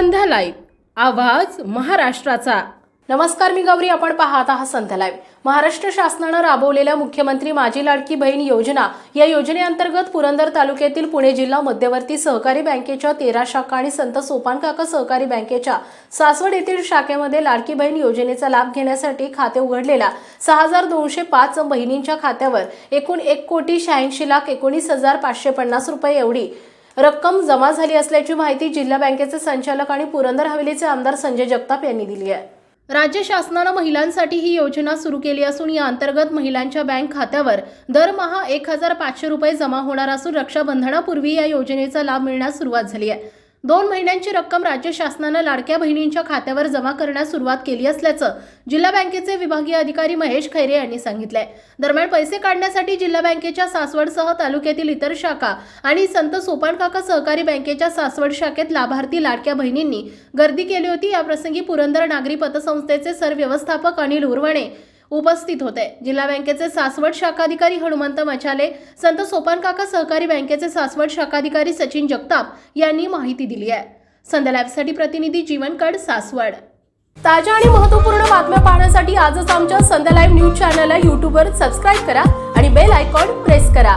संध्या live. आवाज महाराष्ट्राचा. नमस्कार मी गौरी आपण पाहत आहात संध्या लाईव्ह. महाराष्ट्र शासनानं राबवलेल्या मुख्यमंत्री माझी लाडकी बहीण योजना या योजनेअंतर्गत पुरंदर तालुक्यातील पुणे जिल्हा मध्यवर्ती सहकारी बँकेच्या तेरा शाखा आणि संत सोपानकाका सहकारी बँकेच्या सासवड येथील शाखेमध्ये लाडकी बहीण योजनेचा लाभ घेण्यासाठी खाते उघडलेल्या सहा हजार दोनशे पाच बहिणींच्या खात्यावर एकूण एक कोटी शहाऐंशी लाख एकोणीस हजार पाचशे पन्नास रुपये एवढी रक्कम जमा झाली असल्याची माहिती जिल्हा बँकेचे संचालक आणि पुरंदर हवेलीचे आमदार संजय जगताप यांनी दिली आहे. राज्य शासनानं महिलांसाठी ही योजना सुरू केली असून या अंतर्गत महिलांच्या बँक खात्यावर दरमहा एक हजार पाचशे रुपये जमा होणार असून रक्षाबंधनापूर्वी या योजनेचा लाभ मिळण्यास सुरुवात झाली आहे. दोन महिन्यांची रक्कम राज्य शासनानं लाडक्या बहिणींच्या खात्यावर जमा करण्यास सुरुवात केली असल्याचं जिल्हा बँकेचे विभागीय अधिकारी महेश खैरे यांनी सांगितलंय. दरम्यान पैसे काढण्यासाठी जिल्हा बँकेच्या सासवडसह तालुक्यातील इतर शाखा आणि संत सोपानकाका सहकारी बँकेच्या सासवड शाखेत लाभार्थी लाडक्या बहिणींनी गर्दी केली होती. याप्रसंगी पुरंदर नागरी पतसंस्थेचे सरव्यवस्थापक अनिल उर्वणे उपस्थित होते. जिल्हा बँकेचे सासवड शाखाधिकारी हनुमंत मचाले संत सोपानकाका सहकारी बँकेचे सासवड शाखाधिकारी सचिन जगताप यांनी माहिती दिली आहे. संध्या लॅबसाठी प्रतिनिधी जीवनकड सासवड. ताज्या आणि महत्त्वपूर्ण बातम्या पाहण्यासाठी आजच आमच्या संध्या लाईव्ह न्यूज चॅनलला यूट्यूबवर सबस्क्राईब करा आणि बेल आयकॉन प्रेस करा.